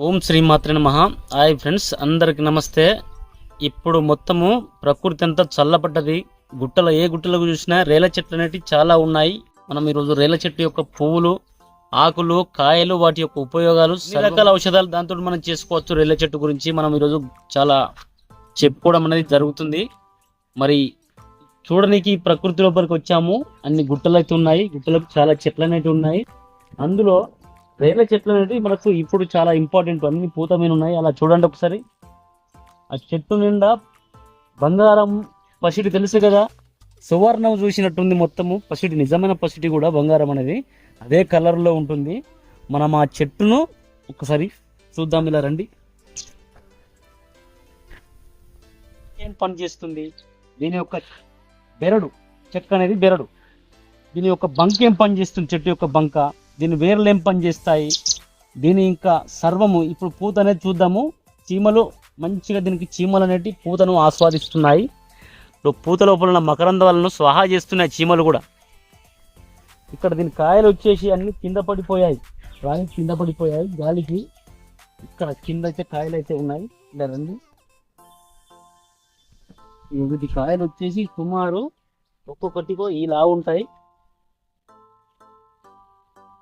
ఓం శ్రీ మాత్రే నమ. Hi friends అందరికి నమస్తే. ఇప్పుడు మొత్తము ప్రకృతి అంతా చల్లబడ్డది. గుట్టలో ఏ గుట్టలకు చూసినా రేల చెట్లు అనేటివి చాలా ఉన్నాయి. మనం ఈరోజు రేల చెట్టు యొక్క పువ్వులు ఆకులు కాయలు వాటి యొక్క ఉపయోగాలు రకాల ఔషధాలు దాంతో మనం చేసుకోవచ్చు రేల చెట్టు గురించి. మనం ఈరోజు చాలా చెప్పుకోవడం అనేది జరుగుతుంది. మరి చూడడానికి ప్రకృతి లోపలికి వచ్చాము. అన్ని గుట్టలు అయితే ఉన్నాయి. గుట్టలకు చాలా చెట్లు అనేవి ఉన్నాయి. అందులో రేర్ల చెట్లు అనేవి మనకు ఇప్పుడు చాలా ఇంపార్టెంట్. అన్ని పూత మీద ఉన్నాయి. అలా చూడండి ఒకసారి. ఆ చెట్టు నిండా బంగారం పసిడి తెలుసు కదా? సువర్ణం చూసినట్టుంది మొత్తము. పసిడి నిజమైన పసిడి కూడా బంగారం అనేది. అదే కలర్లో ఉంటుంది. మనం ఆ చెట్టును ఒకసారి చూద్దాం. ఇలా రండి. ఏం పని చేస్తుంది? దీని యొక్క బెరడు చెక్క అనేది బెరడు. దీని యొక్క బంక్ ఏం పని చేస్తుంది? చెట్టు యొక్క బంక. దీని వేర్లు ఏం పని చేస్తాయి? దీని ఇంకా సర్వము ఇప్పుడు పూత అనేది చూద్దాము. చీమలు మంచిగా దీనికి చీమలు అనేటి పూతను ఆస్వాదిస్తున్నాయి. ఇప్పుడు పూత లోపల ఉన్న మకరందాలను స్వాహా చేస్తున్నాయి చీమలు కూడా. ఇక్కడ దీని కాయలు వచ్చేసి అన్ని కింద పడిపోయాయి. రాని కింద పడిపోయాయి. గాలికి ఇక్కడ కింద అయితే కాయలు అయితే ఉన్నాయి. ఇలా రండి. ఇది కాయలు వచ్చేసి సుమారు ఒక్కొక్కటికో ఇలా ఉంటాయి.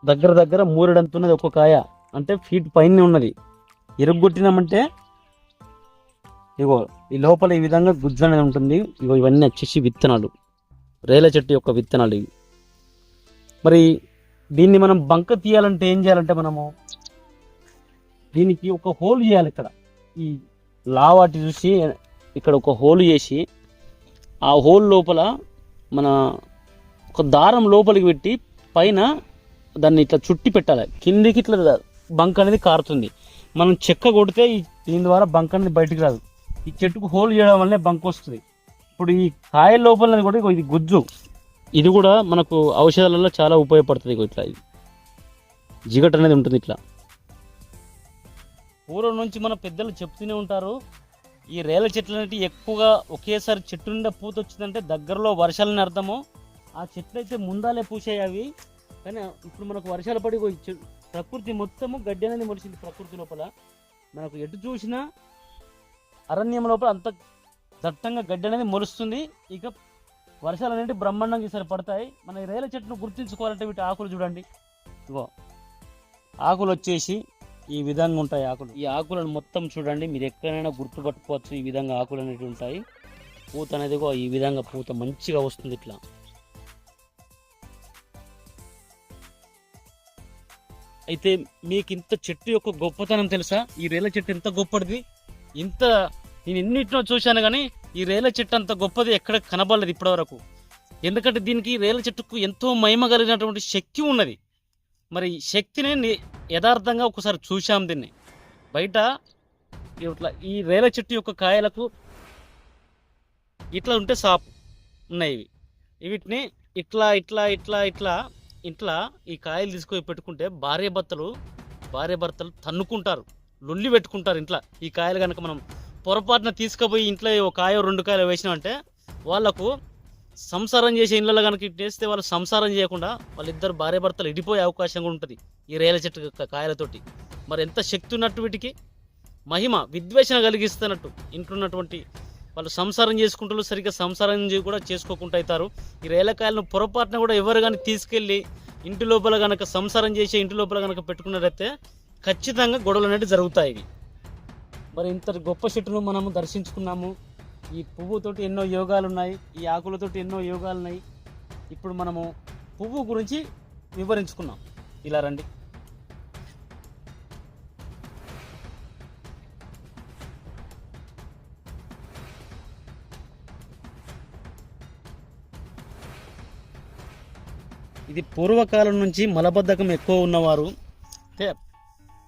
దగ్గర దగ్గర మూరెడంతున్నది ఒక్క కాయ. అంటే ఫీట్ పైన ఉన్నది. ఇరుగొట్టినామంటే ఇగో ఈ లోపల ఈ విధంగా గుజ్జు అనేది ఉంటుంది. ఇగో ఇవన్నీ వచ్చేసి విత్తనాలు. రేల చెట్టు యొక్క విత్తనాలు ఇవి. మరి దీన్ని మనం బంక తీయాలంటే ఏం చేయాలంటే మనము దీనికి ఒక హోల్ చేయాలి ఇక్కడ. ఈ లావాటి చూసి ఇక్కడ ఒక హోల్ చేసి ఆ హోల్ లోపల మన ఒక దారం లోపలికి పెట్టి పైన దాన్ని ఇట్లా చుట్టి పెట్టాలి. కిందికి ఇట్లా బంక్ అనేది కారుతుంది. మనం చెక్క కొడితే దీని ద్వారా బంక్ అనేది బయటికి రాదు. ఈ చెట్టుకు హోల్ చేయడం వల్లనే బంక్ వస్తుంది. ఇప్పుడు ఈ కాయ లోపల కూడా ఇది గుజ్జు. ఇది కూడా మనకు ఔషధాలలో చాలా ఉపయోగపడుతుంది ఇట్లా. ఇది జిగట్ అనేది ఉంటుంది ఇట్లా. పూర్వం నుంచి మన పెద్దలు చెప్తూనే ఉంటారు ఈ రేల చెట్లు అనేవి ఎక్కువగా ఒకేసారి చెట్టు నిండా పూత వచ్చిందంటే దగ్గరలో వర్షాలని అర్థము. ఆ చెట్లు అయితే ముందాలే పూసాయి అవి. కానీ ఇప్పుడు మనకు వర్షాలు పడి ప్రకృతి మొత్తము గడ్డి అనేది మొలిచింది ప్రకృతి లోపల. మనకు ఎటు చూసినా అరణ్యం లోపల అంత దట్టంగా గడ్డి అనేది మొలుస్తుంది. ఇక వర్షాలు అనేవి బ్రహ్మాండంగా ఈసారి పడతాయి. మన రేల చెట్టును గుర్తించుకోవాలంటే వీటి ఆకులు చూడండి. ఇదిగో ఆకులు వచ్చేసి ఈ విధంగా ఉంటాయి ఆకులు. ఈ ఆకులను మొత్తం చూడండి. మీరు ఎక్కడైనా గుర్తుపట్టుకోవచ్చు ఈ విధంగా ఆకులు అనేవి ఉంటాయి. పూత అనేది ఈ విధంగా పూత మంచిగా వస్తుంది ఇట్లా. అయితే మీకు ఇంత చెట్టు యొక్క గొప్పతనం తెలుసా? ఈ రేల చెట్టు ఎంత గొప్పది? ఇంత నేను ఎన్నిటినో చూశాను కానీ ఈ రేల చెట్టు అంత గొప్పది ఎక్కడ కనబడలేదు ఇప్పటివరకు. ఎందుకంటే దీనికి రేల చెట్టుకు ఎంతో మహిమ కలిగినటువంటి శక్తి ఉన్నది. మరి ఈ శక్తిని యథార్థంగా ఒకసారి చూశాం దీన్ని. బయట ఇట్లా ఈ రేల చెట్టు యొక్క కాయలకు ఇట్లా ఉంటే సాప్ ఉన్నాయి ఇవి. వీటిని ఇట్లా ఇట్లా ఇట్లా ఇట్లా ఇంట్లో ఈ కాయలు తీసుకొని పెట్టుకుంటే భార్య భర్తలు భార్య భర్తలు తన్నుకుంటారు. లొల్లి పెట్టుకుంటారు ఇంట్లో. ఈ కాయలు కనుక మనం పొరపాటున తీసుకుపోయి ఇంట్లో ఒక కాయ రెండు కాయలు వేసినామంటే వాళ్ళకు సంసారం చేసే ఇళ్ళలో కనుక చేస్తే వాళ్ళు సంసారం చేయకుండా వాళ్ళిద్దరు భార్య భర్తలు ఇడిపోయే అవకాశం కూడా ఉంటుంది ఈ రేల చెట్టు కాయలతోటి. మరి ఎంత శక్తి ఉన్నట్టు వీటికి? మహిమ విద్వేషణ కలిగిస్తున్నట్టు ఇంట్లో ఉన్నటువంటి వాళ్ళు సంసారం చేసుకుంటారు సరిగ్గా సంసారం కూడా చేసుకోకుండా అవుతారు. ఈ రేలకాయలను పొరపాటున కూడా ఎవరు కానీ తీసుకెళ్ళి ఇంటి లోపల కనుక సంసారం చేసి ఇంటి లోపల కనుక పెట్టుకున్నట్టయితే ఖచ్చితంగా గొడవలు అనేవి జరుగుతాయి మరి ఇంత గొప్ప చెట్టును మనము దర్శించుకున్నాము. ఈ పువ్వుతోటి ఎన్నో యోగాలు ఉన్నాయి ఈ ఆకులతోటి ఎన్నో యోగాలు ఉన్నాయి. ఇప్పుడు మనము పువ్వు గురించి వివరించుకున్నాం. ఇలా రండి. ఇది పూర్వకాలం నుంచి మలబద్ధకం ఎక్కువ ఉన్నవారు. అంటే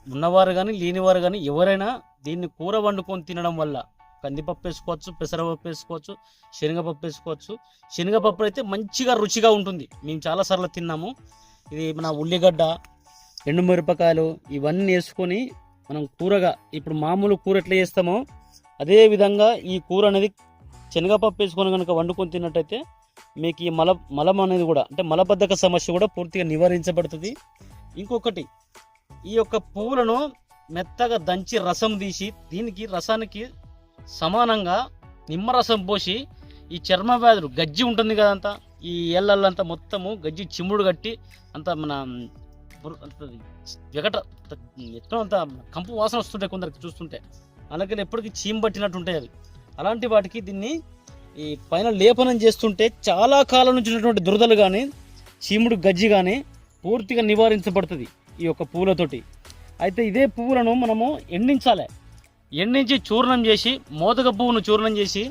ఉన్నవారు కానీ లేనివారు కానీ ఎవరైనా దీన్ని కూర వండుకొని తినడం వల్ల కందిపప్పు వేసుకోవచ్చు పెసరపప్పు వేసుకోవచ్చు శనగపప్పు వేసుకోవచ్చు. శనగపప్పు అయితే మంచిగా రుచిగా ఉంటుంది. మేము చాలాసార్లు తిన్నాము. ఇది మన ఉల్లిగడ్డ ఎండుమిరపకాయలు ఇవన్నీ వేసుకొని మనం కూరగా ఇప్పుడు మామూలు కూర ఎట్లా చేస్తామో అదే విధంగా ఈ కూర అనేది శనగపప్పు వేసుకొని కనుక వండుకొని తిన్నట్టయితే మీకు ఈ మల మలం అనేది కూడా అంటే మలబద్ధక సమస్య కూడా పూర్తిగా నివారించబడుతుంది. ఇంకొకటి ఈ యొక్క పువ్వులను మెత్తగా దంచి రసం తీసి దీనికి రసానికి సమానంగా నిమ్మరసం పోసి ఈ చర్మ వ్యాధులు గజ్జి ఉంటుంది కదంతా ఈ ఎల్లల్లంతా మొత్తము గజ్జి చిమ్ముడు కట్టి అంత మన బుర్- అంత జగట ఎట్లా అంత కంపు వాసన వస్తుంటాయి కొందరికి చూస్తుంటే. అలాగే ఎప్పటికీ చీమ పట్టినట్టు ఉంటాయి అవి. అలాంటి వాటికి దీన్ని ఈ పైన లేపనం చేస్తుంటే చాలా కాలం నుంచి ఉన్నటువంటి దురదలు కానీ చీముడు గజ్జి కానీ పూర్తిగా నివారించబడుతుంది ఈ యొక్క పూలతోటి. అయితే ఇదే పువ్వులను మనము ఎండించాలి. ఎండించి చూర్ణం చేసి మోదక పువ్వును చూర్ణం చేసి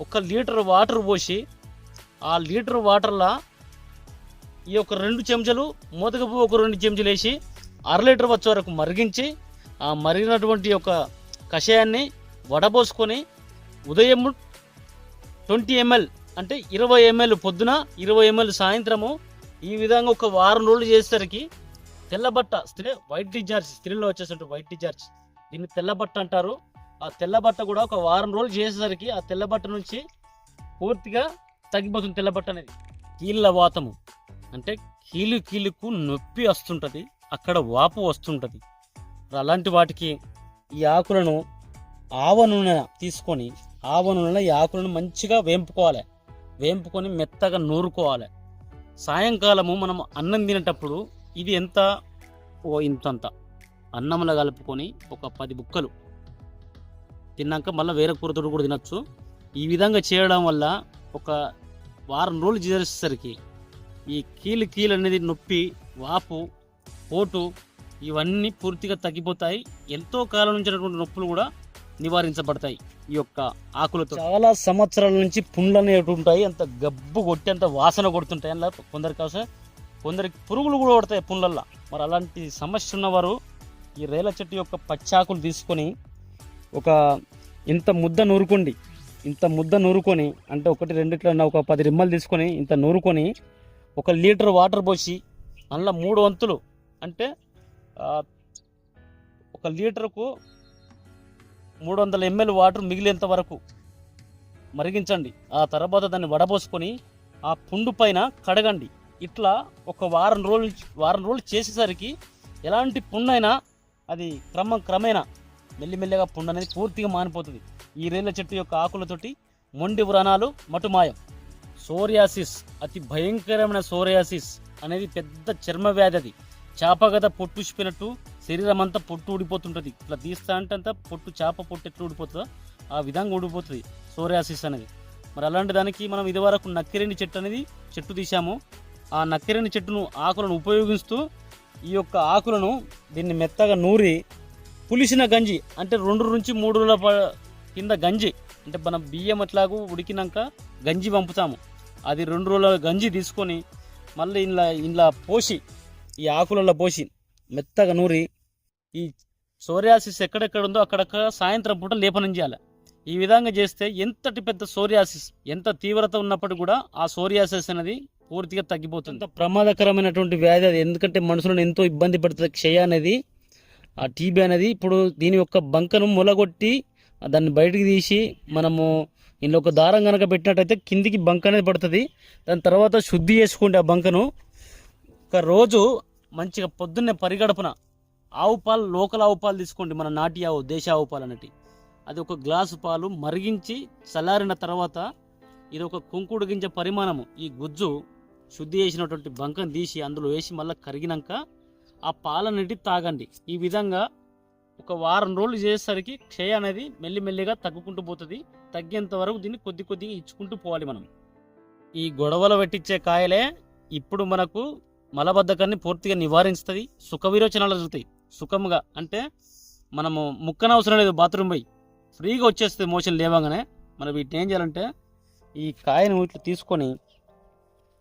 ఒక లీటర్ వాటర్ పోసి ఆ లీటర్ వాటర్లో ఈ యొక్క రెండు చెంచాలు మోదక పువ్వు ఒక రెండు చెంచాలు వేసి అర లీటర్ వచ్చే వరకు మరిగించి ఆ మరిగినటువంటి యొక్క కషాయాన్ని వడబోసుకొని ఉదయం ట్వంటీ ఎంఎల్ అంటే ఇరవై ఎంఎల్ పొద్దున ఇరవై ఎంఎల్ సాయంత్రము. ఈ విధంగా ఒక వారం రోజులు చేసేసరికి తెల్లబట్ట స్త్రీ వైట్ డిజార్జ్ స్త్రీలో వచ్చేసరికి వైట్ డిజార్జ్ దీన్ని తెల్లబట్ట అంటారు. ఆ తెల్లబట్ట కూడా ఒక వారం రోజులు చేసేసరికి ఆ తెల్లబట్ట నుంచి పూర్తిగా తగ్గిపోతుంది తెల్లబట్ట అనేది. కీళ్ళ వాతము. అంటే కీలు కీలుకు నొప్పి వస్తుంటుంది. అక్కడ వాపు వస్తుంటుంది. అలాంటి వాటికి ఈ ఆకులను ఆవ నూనె తీసుకొని ఆవ నూనెలో ఈ ఆకులను మంచిగా వేంపుకోవాలి. వేంపుకొని మెత్తగా నూరుకోవాలి. సాయంకాలము మనం అన్నం తినేటప్పుడు ఇది ఎంత? ఓ ఇంతంత. అన్నంలో కలుపుకొని ఒక పది బుక్కలు. తిన్నాక మళ్ళీ వేరే కూరతో కూడా తినచ్చు. ఈ విధంగా చేయడం వల్ల ఒక వారం రోజులు చేసేసరికి ఈ కీలు కీలు అనేది నొప్పి వాపు పోటు ఇవన్నీ పూర్తిగా తగ్గిపోతాయి. ఎంతో కాలం నుంచి నొప్పులు కూడా నివారించబడతాయి ఈ యొక్క ఆకులతో. చాలా సంవత్సరాల నుంచి పుండ్లు అనేవి ఉంటాయి అంత గబ్బు కొట్టి అంత వాసన కొడుతుంటాయి అలా కొందరికి అవసరం కొందరికి పురుగులు కూడా కొడతాయి పుండ్లల్లో. మరి అలాంటి సమస్య ఉన్నవారు ఈ రేల చెట్టు యొక్క పచ్చాకులు తీసుకొని ఒక ఇంత ముద్ద నూరుకోండి. ఇంత ముద్ద నూరుకొని అంటే ఒకటి రెండిట్లో ఒక పది రిమ్మలు తీసుకొని ఇంత నూరుకొని ఒక లీటర్ వాటర్ పోసి అందులో మూడు వంతులు అంటే ఒక లీటర్కు మూడు వందల ఎంఎల్ వాటర్ మిగిలేంత వరకు మరిగించండి. ఆ తర్వాత దాన్ని వడబోసుకొని ఆ పుండు పైన కడగండి. ఇట్లా ఒక వారం రోజులు వారం రోజులు చేసేసరికి ఎలాంటి పుండైనా అది క్రమం క్రమేణా మెల్లిమెల్లిగా పుండు అనేది పూర్తిగా మానిపోతుంది. ఈ రేళ్ళ చెట్టు యొక్క ఆకులతోటి మొండి వ్రణాలు మటుమాయం. సోరియాసిస్ అతి భయంకరమైన సోరియాసిస్ అనేది పెద్ద చర్మ వ్యాధి అది. చేపగద పొట్టుసిపోయినట్టు శరీరం అంతా పొట్టు ఊడిపోతుంటుంది. ఇట్లా తీస్తా అంటే అంతా పొట్టు చేప పొట్టు ఎట్లా ఊడిపోతుందో ఆ విధంగా ఊడిపోతుంది సోరియాసిస్ అనేది. మరి అలాంటి దానికి మనం ఇదివరకు నక్కిరేణి చెట్టు అనేది చెట్టు తీసాము ఆ నక్కిరేణి చెట్టును ఆకులను ఉపయోగిస్తూ ఈ యొక్క ఆకులను దీన్ని మెత్తగా నూరి పులిసిన గంజి అంటే రెండు నుంచి మూడు రోజుల ప- కింద గంజి అంటే మనం బియ్యం అట్లాగూ ఉడికినాక గంజి పంపుతాము. అది రెండు రోజుల గంజి తీసుకొని మళ్ళీ ఇంట్లో ఇంట్లో పోసి ఈ ఆకులలో పోసి మెత్తగా నూరి ఈ సోరియాసిస్ ఎక్కడెక్కడ ఉందో అక్కడక్కడ సాయంత్రం పూట లేపనం చేయాలి ఈ విధంగా చేస్తే ఎంతటి పెద్ద సోరియాసిస్ ఎంత తీవ్రత ఉన్నప్పటికీ కూడా ఆ సోరియాసిస్ అనేది పూర్తిగా తగ్గిపోతుంది. అంత ప్రమాదకరమైనటువంటి వ్యాధి అది. ఎందుకంటే మనుషులను ఎంతో ఇబ్బంది పెడుతుంది. క్షయ అనేది ఆ టీబీ అనేది ఇప్పుడు దీని యొక్క బంకను మొలగొట్టి దాన్ని బయటికి తీసి మనము ఇందులో ఒక దారం కనుక పెట్టినట్టయితే కిందికి బంక అనేది పడుతుంది. దాని తర్వాత శుద్ధి చేసుకోండి ఆ బంకను ఒక రోజు మంచిగా పొద్దున్నే పరిగడపన ఆవు పాలు లోకల్ ఆవు పాలు తీసుకోండి మన నాటి ఆవు దేశ ఆవు పాలు అనేటి అది ఒక గ్లాసు పాలు మరిగించి చల్లారిన తర్వాత ఇది ఒక కుంకుడు గింజ పరిమాణము. ఈ గుజ్జు శుద్ధి చేసినటువంటి బంకం తీసి అందులో వేసి మళ్ళీ కరిగినాక ఆ పాలన్నిటి తాగండి. ఈ విధంగా ఒక వారం రోజులు చేసేసరికి క్షయ అనేది మెల్లిమెల్లిగా తగ్గుకుంటూ పోతుంది. తగ్గేంత వరకు దీన్ని కొద్ది కొద్దిగా ఇచ్చుకుంటూ పోవాలి మనం. ఈ గొడవలు పెట్టించే కాయలే ఇప్పుడు మనకు మలబద్ధకాన్ని పూర్తిగా నివారిస్తుంది సుఖ విరోచనాలు జరుగుతాయి. సుఖముగా అంటే మనము ముక్కన అవసరం లేదు బాత్రూమ్ పోయి. ఫ్రీగా వచ్చేస్తుంది మోషన్ లేవగానే మనం వీటిని ఏం చేయాలంటే ఈ కాయను ఇట్లా తీసుకొని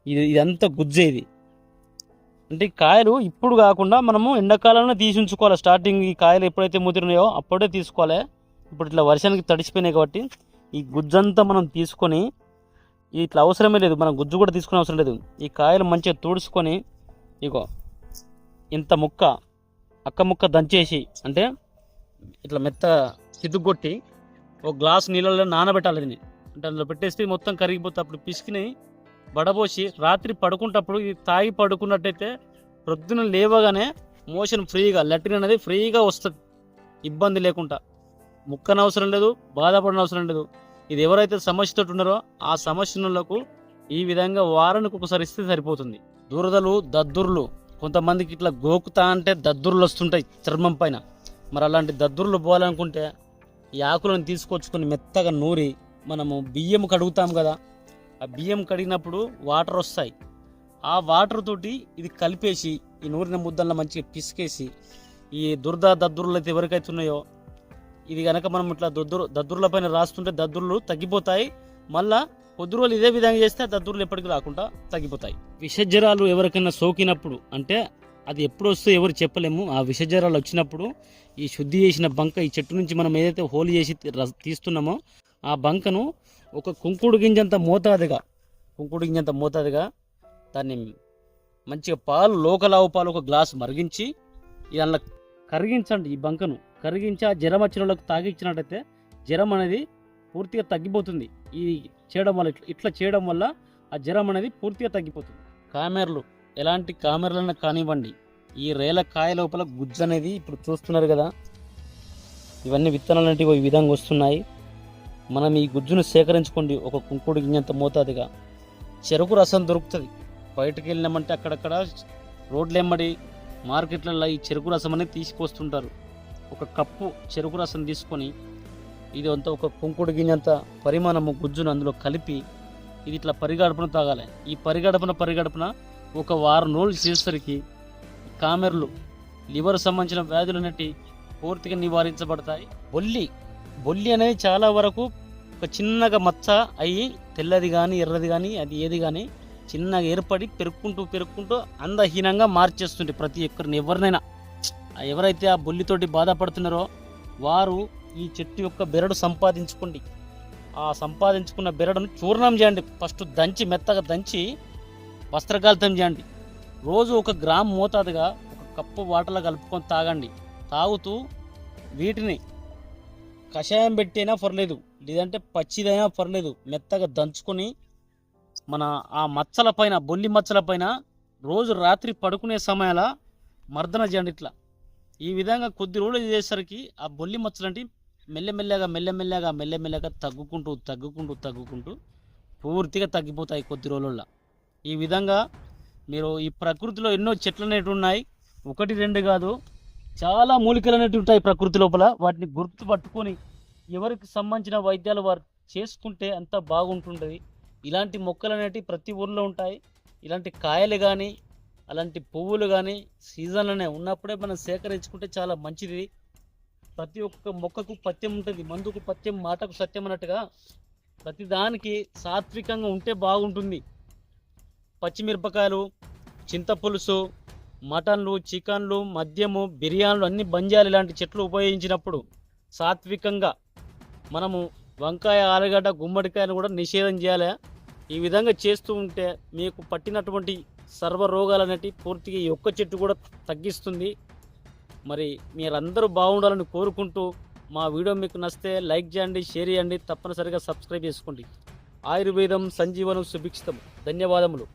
ఇది ఇదంతా గుజ్జే ఇది అంటే ఈ కాయలు ఇప్పుడు కాకుండా మనము ఎండాకాలంలో తీసి ఉంచుకోవాలి. స్టార్టింగ్ ఈ కాయలు ఎప్పుడైతే ముదిరినాయో అప్పుడే తీసుకోవాలి. ఇప్పుడు ఇట్లా వర్షానికి తడిసిపోయినాయి కాబట్టి ఈ గుజ్జంతా మనం తీసుకొని ఇట్లా అవసరమే లేదు. మనం గుజ్జు కూడా తీసుకునే అవసరం లేదు. ఈ కాయలు మంచిగా తుడుచుకొని ఇగో ఇంత ముక్క అక్క ముక్క దంచేసి అంటే ఇట్లా మెత్త చిద్దుగొట్టి ఒక గ్లాస్ నీళ్ళలో నానబెట్టాలి దీన్ని. అంటే అందులో పెట్టేస్తే మొత్తం కరిగిపోతే అప్పుడు పిసికిని వడబోసి రాత్రి పడుకుంటప్పుడు ఇది తాగి పడుకున్నట్టయితే ప్రొద్దున లేవగానే మోషన్ ఫ్రీగా లెట్రిన్ అనేది ఫ్రీగా వస్తుంది. ఇబ్బంది లేకుండా. ముక్కనవసరం లేదు బాధపడిన అవసరం లేదు. ఇది ఎవరైతే సమస్యతో ఉన్నారో ఆ సమస్యలకు ఈ విధంగా వారానికి ఒకసారి ఇస్తే సరిపోతుంది. దురదలు దద్దుర్లు కొంతమందికి ఇట్లా గోకుతా అంటే దద్దుర్లు వస్తుంటాయి చర్మం పైన. మరి అలాంటి దద్దుర్లు పోవాలనుకుంటే ఈ ఆకులను తీసుకొచ్చుకొని మెత్తగా నూరి మనము బియ్యం కడుగుతాం కదా ఆ బియ్యం కడిగినప్పుడు వాటర్ వస్తాయి. ఆ వాటర్ తోటి ఇది కలిపేసి ఈ నూరిన ముద్దల్లో మంచిగా పిసికేసి ఈ దుర్ద దద్దుర్లు అయితే ఎవరికైతే ఉన్నాయో ఇది కనుక మనం ఇట్లా దద్దురు దద్దుర్ల పైన రాస్తుంటే దద్దుర్లు తగ్గిపోతాయి. మళ్ళా కొద్ది రోజులు ఇదే విధంగా చేస్తే దద్దుర్లు ఎప్పటికీ రాకుండా తగ్గిపోతాయి. విషజ్వరాలు ఎవరికైనా సోకినప్పుడు అంటే అది ఎప్పుడు వస్తే ఎవరు చెప్పలేము. ఆ విషజ్వరాలు వచ్చినప్పుడు ఈ శుద్ధి చేసిన బంక ఈ చెట్టు నుంచి మనం ఏదైతే హోలీ చేసి తీస్తున్నామో ఆ బంకను ఒక కుంకుడు గింజంత మోతాదుగా కుంకుడు గింజంత మోతాదుగా దాన్ని మంచిగా పాలు లోకలావు పాలు ఒక గ్లాస్ మరిగించి ఇలా కరిగించండి ఈ బంకను. కరిగించి ఆ జ్వరం వచ్చిన వాళ్ళకి తాగిచ్చినట్టయితే జ్వరం అనేది పూర్తిగా తగ్గిపోతుంది. ఈ చేయడం వల్ల ఇట్లా- ఇట్లా చేయడం వల్ల ఆ జ్వరం అనేది పూర్తిగా తగ్గిపోతుంది. కామెర్లు ఎలాంటి కామెర్లైనా కానివ్వండి ఈ రేల కాయ లోపల గుజ్జు అనేది ఇప్పుడు చూస్తున్నారు కదా ఇవన్నీ విత్తనాలు అనేటివి ఈ విధంగా వస్తున్నాయి. మనం ఈ గుజ్జును సేకరించుకోండి ఒక కుంకుడు గింజంత మోతాదుగా. చెరుకు రసం దొరుకుతుంది. బయటకు వెళ్ళినామంటే అక్కడక్కడ రోడ్లెమ్మడి మార్కెట్లలో ఈ చెరుకు రసం అనేది తీసుకొస్తుంటారు ఒక కప్పు చెరుకు రసం తీసుకొని ఇది అంతా ఒక కుంకుడు గింజంత పరిమాణము గుజ్జును అందులో కలిపి ఇది ఇట్లా పరిగడపన తాగాలి. ఈ పరిగడపన పరిగడపన ఒక వారం రోజులు చేసేసరికి కామెర్లు లివర్ సంబంధించిన వ్యాధులు అనేటి పూర్తిగా నివారించబడతాయి. బొల్లి బొల్లి అనేది చాలా వరకు ఒక చిన్నగా మచ్చ అయ్యి తెల్లది కానీ ఎర్రది కానీ అది ఏది కానీ చిన్నగా ఏర్పడి పెరుక్కుంటూ పెరుక్కుంటూ అందహీనంగా మార్చేస్తుంది ప్రతి ఒక్కరిని. ఎవరినైనా ఎవరైతే ఆ బొల్లితోటి బాధపడుతున్నారో వారు ఈ చెట్టు యొక్క బెరడు సంపాదించుకోండి. ఆ సంపాదించుకున్న బెరడును చూర్ణం చేయండి. ఫస్ట్ దంచి మెత్తగా దంచి వస్త్రకాలితం చేయండి. రోజు ఒక గ్రామ్ మోతాదుగా ఒక కప్పు వాటర్లో కలుపుకొని తాగండి. తాగుతూ వీటిని కషాయం పెట్టైనా పర్లేదు లేదంటే పచ్చిదైనా పర్లేదు మెత్తగా దంచుకొని మన ఆ మచ్చల పైన బొల్లి మచ్చల పైన రోజు రాత్రి పడుకునే సమయాల మర్దన చేయండి ఇట్లా. ఈ విధంగా కొద్ది రోజులు చేసేసరికి ఆ బొల్లి మచ్చలంటే మెల్లమెల్లగా మెల్లమెల్లగా మెల్లమెల్లగా తగ్గుకుంటూ తగ్గుకుంటూ తగ్గుకుంటూ పూర్తిగా తగ్గిపోతాయి కొద్ది రోజుల్లో ఈ విధంగా మీరు ఈ ప్రకృతిలో ఎన్నో చెట్లు అనేటివి ఉన్నాయి. ఒకటి రెండు కాదు చాలా మూలికలు అనేటివి ఉంటాయి ప్రకృతి లోపల. వాటిని గుర్తు పట్టుకొని ఎవరికి సంబంధించిన వైద్యాలు వారు చేసుకుంటే అంత బాగుంటుంటుంది ఇలాంటి మొక్కలు అనేటివి ప్రతి ఊర్లో ఉంటాయి. ఇలాంటి కాయలు కానీ అలాంటి పువ్వులు కానీ సీజన్లోనే ఉన్నప్పుడే మనం సేకరించుకుంటే చాలా మంచిది. ప్రతి ఒక్క మొక్కకు పత్యం ఉంటుంది మందుకు పత్యం మాటకు సత్యం అన్నట్టుగా ప్రతి దానికి సాత్వికంగా ఉంటే బాగుంటుంది. పచ్చిమిరపకాయలు చింతపులుసు మటన్లు చికెన్లు మద్యము బిర్యానీలు అన్ని బంజాలు ఇలాంటి చెట్లు ఉపయోగించినప్పుడు సాత్వికంగా మనము వంకాయ ఆలుగడ్డ గుమ్మడికాయను కూడా నిషేధం చేయాలి. ఈ విధంగా చేస్తూ ఉంటే మీకు పట్టినటువంటి సర్వ రోగాలు అనేటివి పూర్తిగా ఈ ఒక్క చెట్టు కూడా తగ్గిస్తుంది. మరి మీరందరూ బాగుండాలని కోరుకుంటూ మా వీడియో మీకు నచ్చితే లైక్ చేయండి షేర్ చేయండి తప్పనిసరిగా సబ్స్క్రైబ్ చేసుకోండి. ఆయుర్వేదం సంజీవనం సుభిక్షితం ధన్యవాదములు.